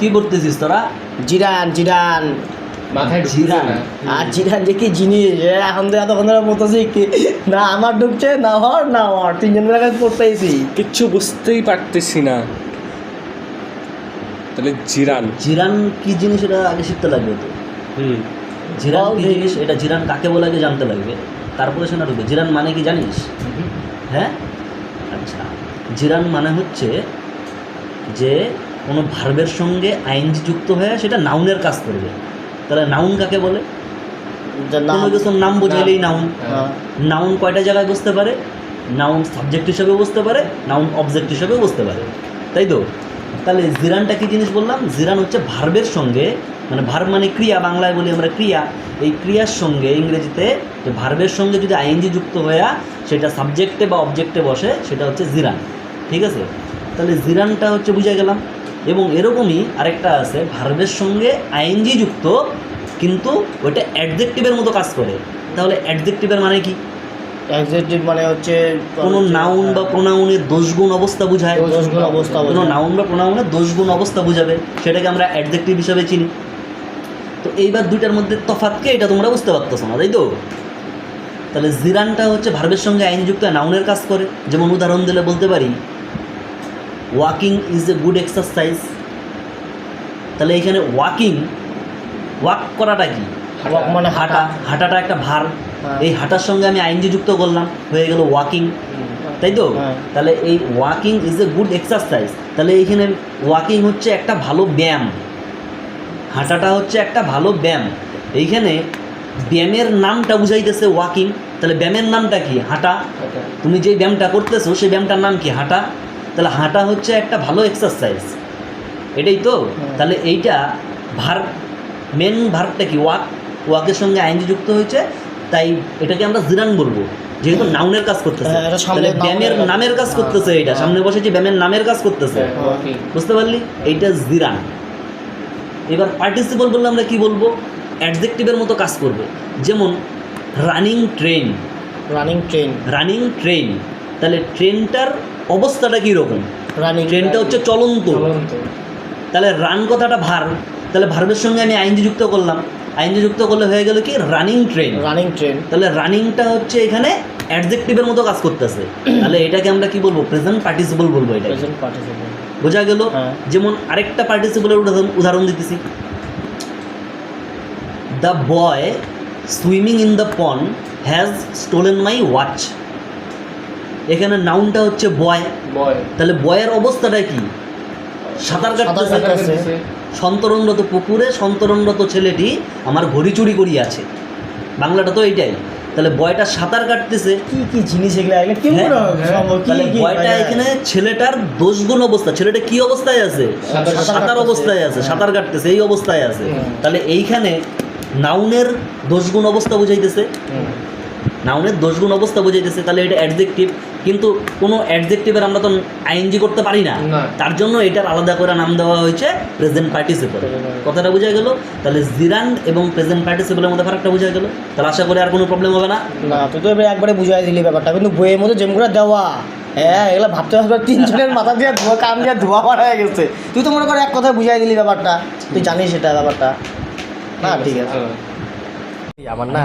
কি করতেছিস তোরা? জিরান জিরান। মাথায় জিরান। আর জিরান যে কি জিনিস? এ এখন তো এতক্ষণ ধরে বলতেছি কি না আমার ঢুকছে না হর না হর তিনজন মিলে কাছে পড়তেছি। কিচ্ছু বুঝতেই পারতেছি না। তাহলে জিরান। জিরান কি জিনিস এটা আগে শিখতে লাগবে তো? হুম। জিরান বল কি জিনিস? এটা জিরান কাকে বলে আগে জানতে লাগবে। তারপরে সেটা ঢুকবে। জিরান মানে কি জানিস? হ্যাঁ? আচ্ছা। জিরান মানে হচ্ছে যে কোনো ভার্বের সঙ্গে আইনজি যুক্ত হয়ে সেটা নাউনের কাজ করবে। তাহলে নাউন কাকে বলে? কোনো কিছুর নাম বোঝাইলেই নাউন। হ্যাঁ। নাউন কয়টা জায়গায় বসতে পারে? নাউন সাবজেক্ট হিসেবে বসতে পারে নাউন অবজেক্ট হিসেবে বসতে পারে। তাই তো? তাহলে জিরানটা কি জিনিস বললাম? জিরান হচ্ছে ভার্বের সঙ্গে মানে ভার্ব মানে ক্রিয়া বাংলায় বলি আমরা ক্রিয়া। এই ক্রিয়ার সঙ্গে ইংরেজিতে যে ভার্বের সঙ্গে যদি আইএনজি যুক্ত হয়ে সেটা সাবজেক্টে বা অবজেক্টে বসে সেটা হচ্ছে জিরান। ঠিক আছে? তাহলে জিরানটা হচ্ছে বুঝে গেলাম। এবং এরকমই আরেকটা আছে ভার্বের সঙ্গে আইএনজি যুক্ত কিন্তু ওইটা অ্যাডজেক্টিভের মতো কাজ করে। তাহলে অ্যাডজেক্টিভের মানে কি? Adjective মানে হচ্ছে কোনো নাউন বা প্রোনাউনের দোষগুণ অবস্থা বোঝায়। দোষগুণ অবস্থা কোনো। নাউন বা প্রোনাউনের দোষগুণ অবস্থা বোঝাবে। সেটাকে আমরা অ্যাডজেক্টিভ হিসাবে চিনি। তো এইবার দুইটার মধ্যে তফাৎকে এটা তোমরা বুঝতে পারতেছো না তাই তো? তাহলে জিরানটা হচ্ছে ভার্বের সঙ্গে আইনযুক্ত নাউনের কাজ করে। যেমন উদাহরণ দিলে বলতে পারি walking is a good exercise তাহলে এখানে ওয়াকিং ওয়াক করাটা কি? মানে হাঁটা। হাঁটা। হাঁটাটা একটা ভার। হ্যাঁ। এই হাঁটার সঙ্গে আমি আইনজি যুক্ত করলাম হয়ে গেল ওয়াকিং তাই তো? হ্যাঁ। তাহলে এই walking is a good exercise তাহলে এইখানে ওয়াকিং হচ্ছে একটা ভালো ব্যায়াম। হাঁটাটা হচ্ছে একটা ভালো ব্যায়াম। এইখানে ব্যায়ামের নামটা বুঝাইতেছে ওয়াকিং তাহলে ব্যায়ামের নামটা কি? হাঁটা। তুমি যে ব্যায়ামটা করতেছো সেই ব্যায়ামটার নাম কি? হাঁটা। তাহলে হাঁটা হচ্ছে একটা ভালো এক্সারসাইজ এটাই তো? তাহলে এইটা ভার মেন ভার্বটা কি? ওয়াক ওয়াকের সঙ্গে আইনজি যুক্ত হয়েছে তাই এটাকে আমরা জিরান বলব। যেহেতু নাউনের কাজ করতেছে। হ্যাঁ, তাহলে ব্যায়ামের নামের কাজ হ্যাঁ, করতেছে এটা। হ্যাঁ। সামনে বসে যে ব্যায়ামের নামের কাজ করতেছে। বুঝতে পারলি? এইটা জিরান এবার পার্টিসিপল বললে আমরা কি বলব? অ্যাডজেক্টিভের মতো কাজ করবে। যেমন running train running train running train তাহলে ট্রেনটার অবস্থাটা কীরকম? রানিং ট্রেনটা হচ্ছে চলন্ত। তাহলে রান কথাটা ভার। তাহলে ভার্বের সঙ্গে আমি আইনজি যুক্ত করলাম। আইনজি যুক্ত করলে হয়ে গেল কি? রানিং ট্রেন রানিং ট্রেন তাহলে রানিংটা হচ্ছে এখানে অ্যাডজেক্টিভের মতো কাজ করতেছে। তাহলে এটাকে আমরা কি বলব? প্রেজেন্ট পার্টিসিপল বলব এটা প্রেজেন্ট পার্টিসিপল বোঝা গেল? হ্যাঁ। যেমন আরেকটা পার্টিসিপলের উদাহরণ উদাহরণ দিতেছি। The boy swimming in the pond has stolen my watch এখানে নাউনটা হচ্ছে বয় বয় তাহলে বয়ের অবস্থাটা কি? সাঁতার কাটতেছে। কাটতেছে। সন্তরণরত পুকুরে সন্তরণরত ছেলেটি আমার ঘড়ি চুরি করি আছে। বাংলাটা তো এইটাই। তাহলে বয়টা সাঁতার কাটতেছে। কি কি জিনিস এগুলো? হ্যাঁ, হয়? তাহলে বয়টা এখানে ছেলেটার দোষগুণ অবস্থা। ছেলেটা কি অবস্থায় আছে? সাঁতার-। অবস্থায় আছে। হ্যাঁ। সাঁতার কাটতেছে। এই অবস্থায় আছে। তাহলে এইখানে নাউনের দোষগুণ অবস্থা বুঝাইতেছে। নাউনের দোষগুণ অবস্থা বুঝাইতেছে তাহলে এটা অ্যাডজেক্টিভ কিন্তু কোনো অ্যাডজেক্টিভের আমরা তো আইএনজি করতে পারি না। তার জন্য এটার আলাদা করে নাম দেওয়া হয়েছে প্রেজেন্ট পার্টিসিপল কথাটা বোঝা গেল? তাহলে জিরান এবং প্রেজেন্ট পার্টিসিপলের মধ্যে ফারাকটা বোঝা গেল। তাহলে আশা করি আর কোনো প্রবলেম হবে না। না তুই তো এবার একবারে বুঝাই দিলি ব্যাপারটা কিন্তু বইয়ের মধ্যে যেমন দেওয়া হ্যাঁ এগুলো ভাবতে ভাবতে তিনজনের মাথা দিয়ে ধোয়া কান দিয়ে ধোয়া মারা হয়ে গেছে। তুই তো মনে করে এক কথায় বুঝাই দিলি ব্যাপারটা তুই জানিস এটা ব্যাপারটা। না ঠিক আছে। আমার না